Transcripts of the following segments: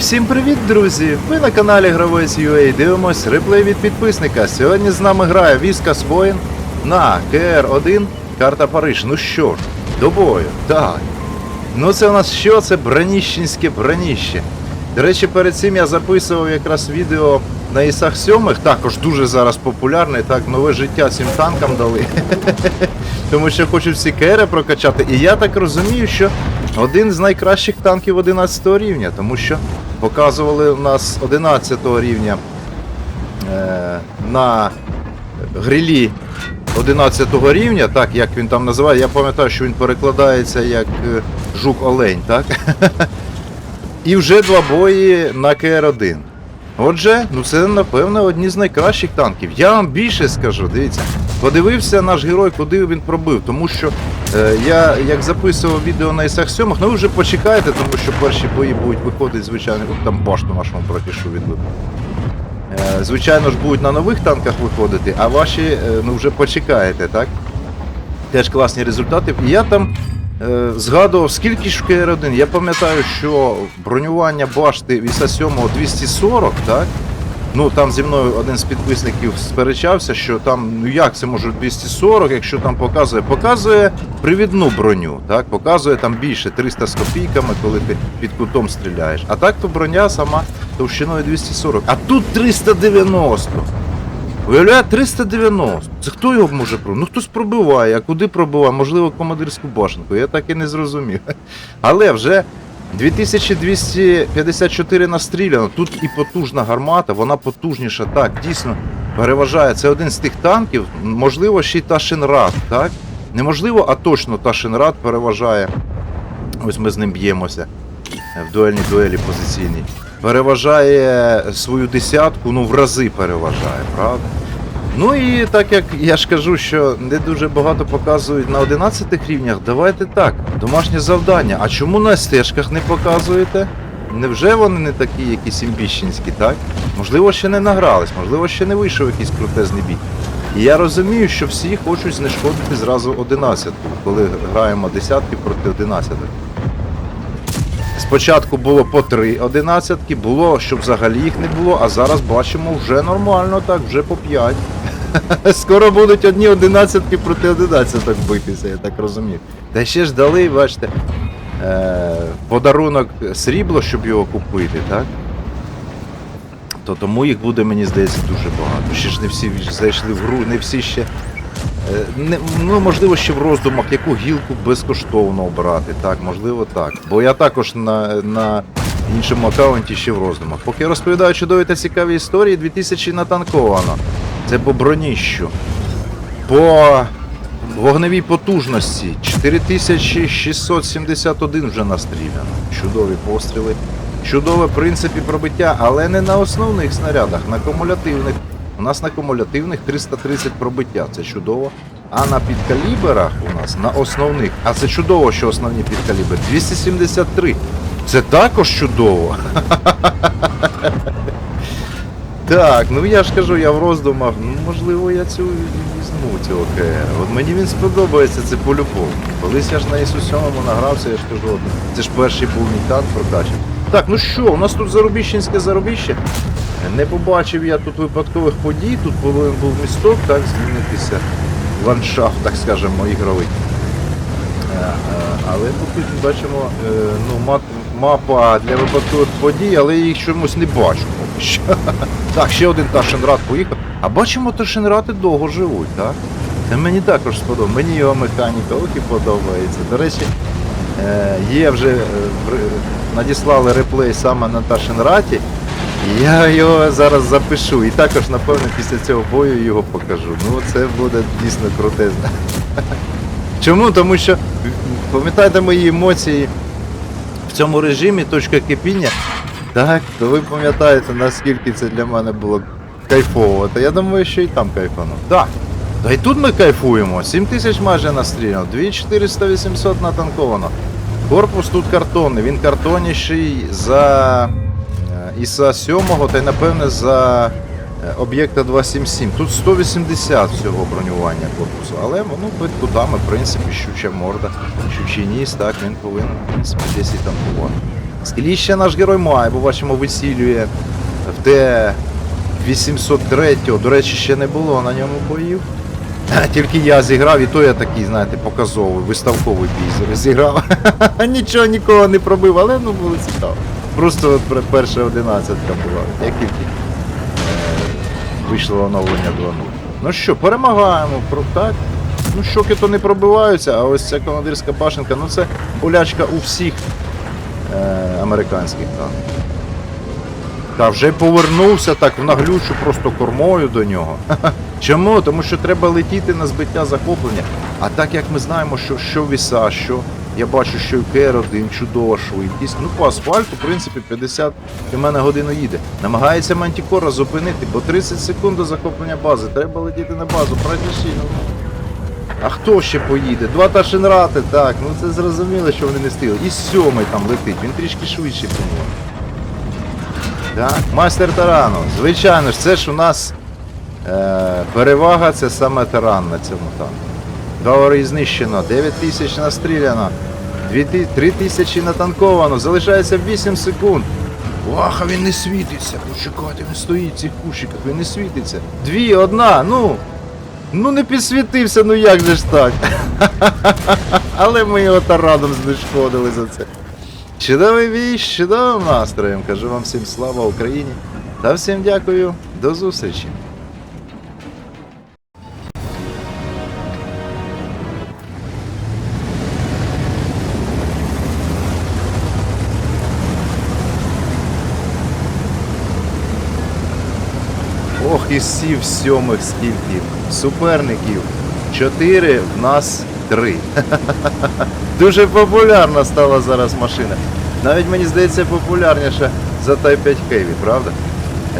Всім привіт, друзі! Ви на каналі Гравець UA дивимось реплей від підписника. Сьогодні з нами грає Віскас Воїн на КР-1 карта Париж. Ну що ж, до бою. Так. Ну це у нас що? Це броніщенське броніще. До речі, перед цим я записував якраз відео на ісах 7 також дуже зараз популярне, так, нове життя цим танкам дали. Тому що хочуть всі КР прокачати. І я так розумію, що один з найкращих танків 11 рівня, тому що показували у нас 11 рівня е, на грилі 11 рівня, так як він там називає. Я пам'ятаю, що він перекладається як е, жук-олень, так? І вже два бої на КР-1. Отже, ну це напевно одні з найкращих танків. Я вам більше скажу, дивіться. Подивився наш герой, куди він пробив, тому що е, я як записував відео на ісах 7 ну ви вже почекайте, тому що перші бої будуть виходити, звичайно, от там башту нашому братішу відбив. Е, звичайно ж, будуть на нових танках виходити, а ваші е, ну вже почекаєте, так? Теж класні результати. І я там е, згадував, скільки ж в КР-1. Я пам'ятаю, що бронювання башти Віса 7 240, так? Ну там зі мною один з підписників сперечався, що там, ну як це може 240, якщо там показує, показує привідну броню, так? Показує там більше 300 з копійками, коли ти під кутом стріляєш. А так то броня сама товщиною 240. А тут 390. Виявляє 390. Це хто його може пробити? Ну хтось пробиває, а куди пробиває? Можливо, командирську башенку. Я так і не зрозумів. Але вже 2254 настріляно. Тут і потужна гармата, вона потужніша. Так, дійсно переважає. Це один з тих танків, можливо, ще й Ташинрад, так? Неможливо, а точно Ташинрад переважає. Ось ми з ним б'ємося в дуельній дуелі позиційній. Переважає свою десятку, ну в рази переважає, правда? Ну і так як я ж кажу, що не дуже багато показують на 11 рівнях, давайте так, домашнє завдання. А чому на стежках не показуєте? Невже вони не такі якісь імбіщенські, так? Можливо, ще не награлись, можливо, ще не вийшов якийсь крутезний бій. І я розумію, що всі хочуть знешкодити зразу 11, коли граємо десятки проти 11. Спочатку було по три одинадцятки, було, щоб взагалі їх не було, а зараз бачимо вже нормально, так, вже по 5. Скоро будуть одні одинадцятки проти одинадцяток битися, я так розумію. Та ще ж дали, бачите, е, подарунок срібло, щоб його купити, так? То тому їх буде, мені здається, дуже багато. Ще ж не всі зайшли в гру, не всі ще. Е, Не, ну, можливо, ще в роздумах, яку гілку безкоштовно обрати. Так, можливо, так. Бо я також на, на іншому аккаунті ще в роздумах. Поки я розповідаю чудові та цікаві історії, 2000 натанковано. Це по броніщу. По вогневій потужності 4671 вже настріляно. Чудові постріли. Чудове в принципі пробиття, але не на основних снарядах, на кумулятивних. У нас на кумулятивних 330 пробиття, це чудово. А на підкаліберах у нас на основних, а це чудово, що основні підкалібри 273. Це також чудово. Так, ну я ж кажу, я в роздумах, ну можливо я цю візьму цього КР. От мені він сподобається, це по-любому. Колись я ж на ісу 7 награвся, я ж кажу, це ж перший був мій танк прокачаний. Так, ну що, у нас тут заробіщенське заробіще. Не побачив я тут випадкових подій, тут повинен був місток, так, змінитися ландшафт, так скажемо, ігровий. Е, е, Але тут бачимо е, ну, мапа для випадкових подій, але їх чомусь не бачу. Так, ще один Ташенрад поїхав. А бачимо, Ташенради довго живуть, так? Це мені також сподобається. Мені його механіка ох і подобається. До речі, є вже надіслали реплей саме на Ташенраті. Я його зараз запишу. І також, напевно, після цього бою його покажу. Ну це буде дійсно крутезно. Чому? Тому що пам'ятаєте мої емоції в цьому режимі точка кипіння. Так, то ви пам'ятаєте, наскільки це для мене було кайфово. Та я думаю, що і там кайфано. Так. Та й тут ми кайфуємо. 7 тисяч майже настріляно, 2400 800 натанковано. Корпус тут картонний, він картонніший за е, ІСа 7 та й напевне за е, об'єкта 277. Тут 180 всього бронювання корпусу, але воно під кутами, в принципі, щуча морда, щучий ніс, так, він повинен, принципі, десь і танкувати. Скільки ще наш герой має, бо бачимо, висілює в Т 803 До речі, ще не було на ньому боїв. Тільки я зіграв, і то я такий, знаєте, показовий, виставковий бій зіграв. Нічого нікого не пробив, але ну було цікаво. Просто от перша одинадцятка була. Як тільки е, вийшло оновлення 2.0. Ну що, перемагаємо, так? Ну, щоки то не пробиваються, а ось ця командирська башенка, ну це болячка у всіх е, американських танків. Та вже повернувся так в наглючу просто кормою до нього. Чому? Тому що треба летіти на збиття захоплення. А так як ми знаємо, що, що віса, що я бачу, що і КР-1 чудова швидкість. Ну по асфальту, в принципі, 50 км на годину їде. Намагається Мантікора зупинити, бо 30 секунд до захоплення бази. Треба летіти на базу. Ну. А хто ще поїде? Два Ташинрати, так, ну це зрозуміло, що вони не стили. І сьомий там летить, він трішки швидше по-моєму. Так, майстер тарану. Звичайно ж, це ж у нас е, перевага, це саме таран на цьому танку. Говори знищено, 9 тисяч настріляно, 3 тисячі натанковано, залишається 8 секунд. Ваха, він не світиться. Почекайте, він стоїть в цих кущиках, він не світиться. Дві, одна, ну. Ну не підсвітився, ну як же ж так? Але ми його тараном знешкодили за це. Чудовий бій, чудовим настроєм. Кажу вам всім слава Україні. Та всім дякую. До зустрічі. Ох, сьомих скільки. Суперників. Чотири, в нас три. Дуже популярна стала зараз машина. Навіть мені здається популярніша за Type 5 Heavy, правда?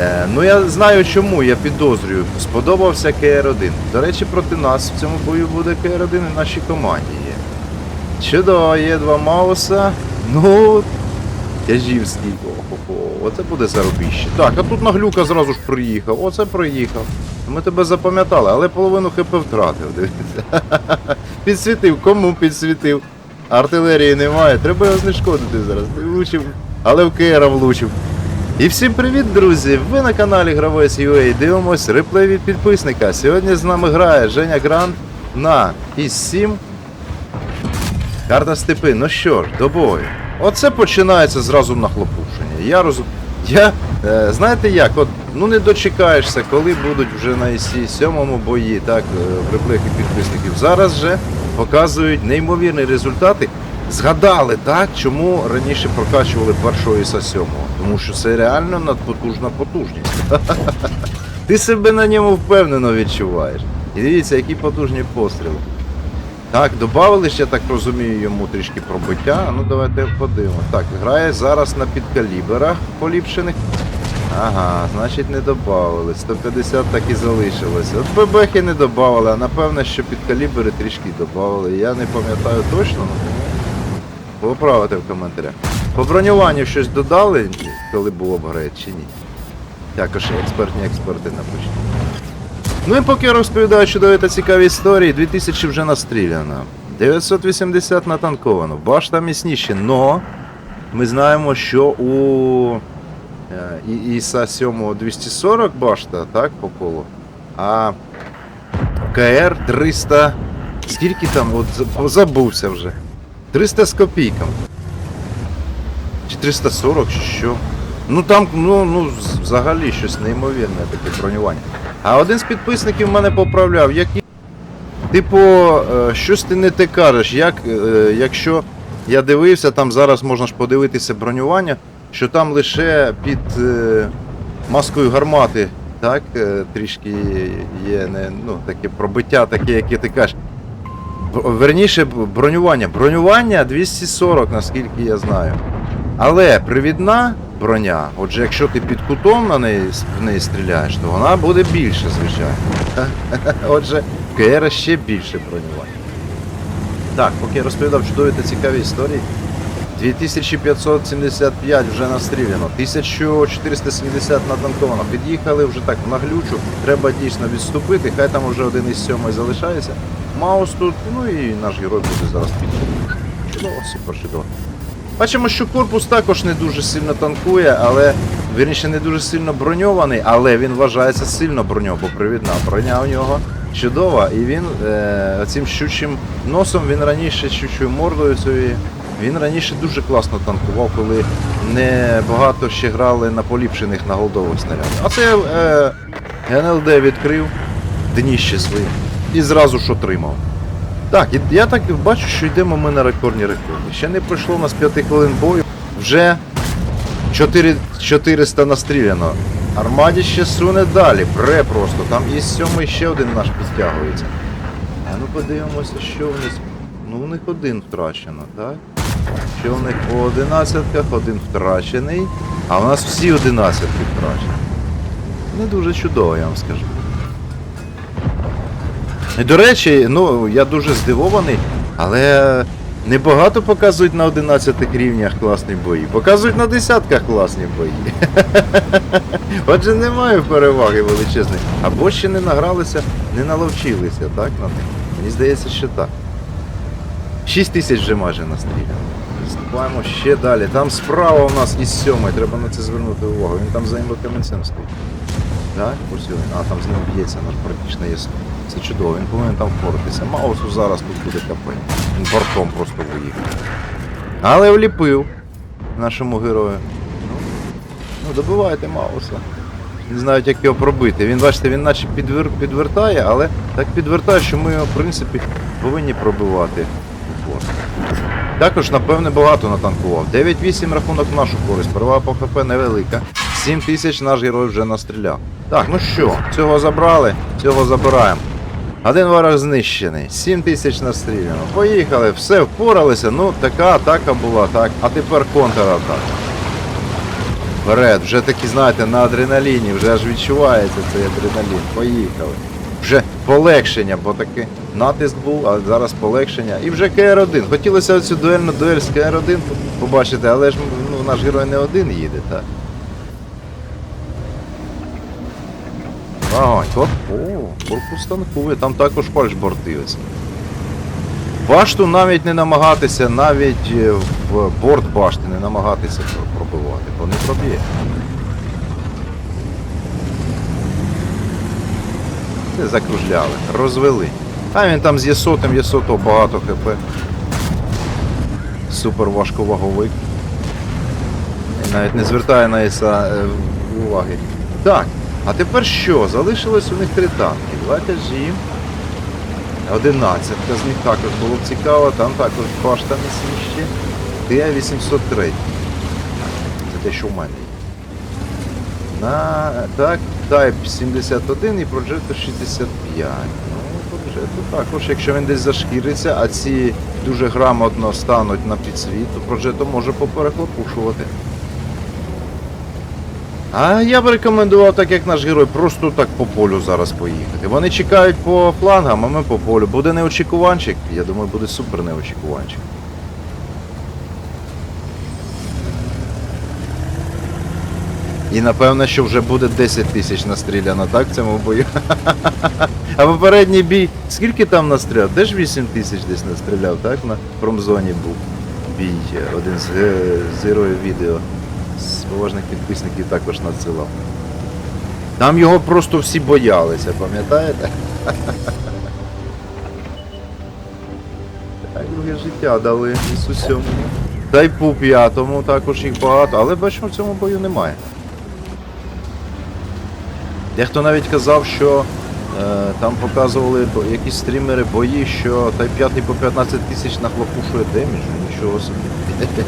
Е, ну я знаю чому, я підозрюю. Сподобався КР-1. До речі, проти нас в цьому бою буде КР-1 і нашій команді є. Чудово, є два Мауса. Ну, Тяжівський. Охо-хо, оце буде заробіще. Так, а тут наглюка зразу ж приїхав. Оце приїхав. Ми тебе запам'ятали, але половину ХП втратив, дивіться. Підсвітив, кому підсвітив? Артилерії немає, треба його знешкодити зараз. Влучив, але в Кера влучив. І всім привіт, друзі! Ви на каналі Гравець UA. Дивимось реплей від підписника. Сьогодні з нами грає Женя Грант на ІС-7. Карта степи, ну що ж, до бою. Оце починається зразу нахлопушення. Я розум... Я, е, знаєте як, от, ну не дочекаєшся, коли будуть вже на ІСі сьомому бої, так, е, підписників. Зараз же показують неймовірні результати. Згадали, так, чому раніше прокачували першого іса сьомого. Тому що це реально надпотужна потужність. Ти себе на ньому впевнено відчуваєш. І дивіться, які потужні постріли. Так, додали ще, так розумію, йому трішки пробиття. Ну давайте подивимося. Так, грає зараз на підкаліберах поліпшених. Ага, значить не додали. 150 так і залишилося. От ББХи не додали, а напевно, що підкалібери трішки додали. Я не пам'ятаю точно, але поправити в коментарях. По бронюванню щось додали, коли був апгрейд чи ні? Також експертні експерти напишуть. Ну і поки я розповідаю чудові та цікаві історії, 2000 вже настріляно. 980 натанковано. Башта міцніші, но ми знаємо, що у е, ІСа 7 240 башта, так, по колу. А КР 300. Скільки там? От забувся вже. 300 з копійками. Чи 340, чи що. Ну там, ну, ну взагалі щось неймовірне таке бронювання. А один з підписників мене поправляв, як Типу, е, щось ти не те кажеш, як, е, якщо я дивився, там зараз можна ж подивитися бронювання, що там лише під е, маскою гармати, так, трішки є не, ну, таке пробиття, таке, яке ти кажеш. Верніше бронювання. Бронювання 240, наскільки я знаю. Але привідна броня, отже, якщо ти під кутом на неї, в неї стріляєш, то вона буде більше, звичайно. Отже, КР ще більше бронювання. Так, поки я розповідав чудові та цікаві історії. 2575 вже настріляно, 1470 натанковано. Під'їхали вже так в наглючу. Треба дійсно відступити. Хай там вже один із сьомий залишається. Маус тут, ну і наш герой буде зараз під. Чудово, супер чудово. Бачимо, що корпус також не дуже сильно танкує, але вірніше не дуже сильно броньований, але він вважається сильно броньов, бо привідна броня у нього чудова, і він е, цим щучим носом він раніше щучою мордою цією. Він раніше дуже класно танкував, коли не багато ще грали на поліпшених на голдових снарядах. А це е, НЛД відкрив дніще своє і зразу ж отримав. Так, я так бачу, що йдемо ми на рекордні рекорди. Ще не пройшло у нас 5 хвилин бою, вже 4, 400 настріляно. Армаді ще суне далі, пре просто. Там є сьомий ще один наш підтягується. А ну подивимося, що в них. Ну в них один втрачено, так? Що в них по одинадцятках, один втрачений, а у нас всі одинадцятки втрачені. Не дуже чудово, я вам скажу. До речі, ну я дуже здивований, але небагато показують на 11 рівнях класні бої. Показують на десятках класні бої. Отже, немає переваги величезної. Або ще не награлися, не наловчилися, так, на них? Мені здається, що так. 6 тисяч вже майже настріляно. Вступаємо ще далі. Там справа у нас із сьомої, треба на це звернути увагу. Він там за камінцем стоїть. Так, він. А, там з ним б'ється наш практично ясно. Це чудово, він повинен там впоратися. Маусу зараз тут буде капель. Він бортом просто виїхав. Але вліпив нашому герою. Ну, ну добивайте Мауса. Не знають, як його пробити. Він, бачите, він наче підвер... підвертає, але так підвертає, що ми його, в принципі, повинні пробивати. у борт. Також, напевне, багато натанкував. 9-8 рахунок в нашу користь. Перевага по ХП невелика. 7 тисяч наш герой вже настріляв. Так, ну що, цього забрали, цього забираємо. Один ворог знищений, 7 тисяч настріляно. Поїхали, все, впоралися. Ну, така атака була, так. А тепер контратака. Вперед, вже такі, знаєте, на адреналіні, вже аж відчувається цей адреналін. Поїхали. Вже полегшення, бо таки натиск був, а зараз полегшення. І вже КР-1. Хотілося оцю дуельну дуель з КР-1 побачити, але ж ну, наш герой не один їде, так. Ага, о, корпус танкує, там також фальшборти ось. Башту навіть не намагатися, навіть е, в борт башти не намагатися пробивати, бо не проб'є. Це закружляли, розвели. А він там з Єсотом, Єсото багато хп. Супер важковаговик. Навіть не звертає на Іса е, уваги. Так, а тепер що? Залишилось у них три танки. Два тяжі. Одинадцятка з них також було б цікаво, там також башта на сміщі. Т-803. Це те, що в мене є. На так, Type 71 і Progetto 65. Ну, Progetto також, якщо він десь зашкіриться, а ці дуже грамотно стануть на підсвіт, то Progetto може поперехлопушувати. А я б рекомендував, так як наш герой, просто так по полю зараз поїхати. Вони чекають по флангам, а ми по полю. Буде неочікуванчик? Я думаю, буде супер неочікуванчик. І напевно, що вже буде 10 тисяч настріляно, так, в цьому бою. А попередній бій, скільки там настріляв? Теж 8 тисяч десь настріляв, так? На промзоні був бій. Один з, ге- з героїв відео. З поважних підписників також надсилав. Там його просто всі боялися, пам'ятаєте? Так, друге життя дали Ісусьому. Та й по п'ятому також їх багато, але бачимо, в цьому бою немає. Дехто навіть казав, що е, там показували якісь стрімери бої, що та й п'ятий по 15 тисяч нахлопушує демідж, нічого собі.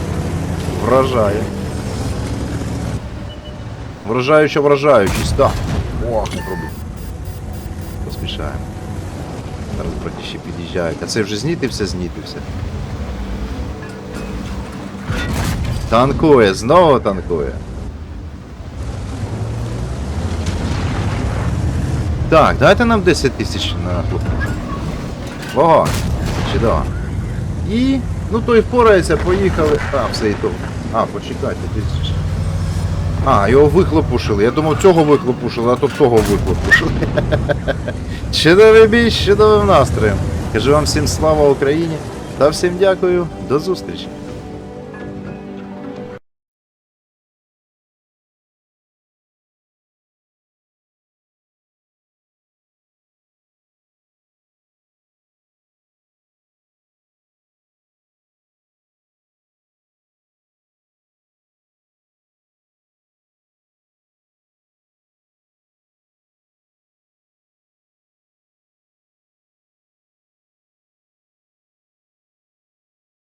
Вражає. Вражаюче вражаючість, так. Ох, не пробуй. Поспішаємо. Зараз братіші під'їжджають. А це вже знітився, знітився. Танкує, знову танкує. Так, дайте нам 10 тисяч на хлопушку. Вогонь. Чудово. І. Ну той впорається, поїхали. А, все і то. А, почекайте, тисяч. А, його вихлопушили. Я думав, цього вихлопушили, а то того вихлопушили. Чудовий бій, чудовим настроєм. Кажу вам всім слава Україні та всім дякую. До зустрічі.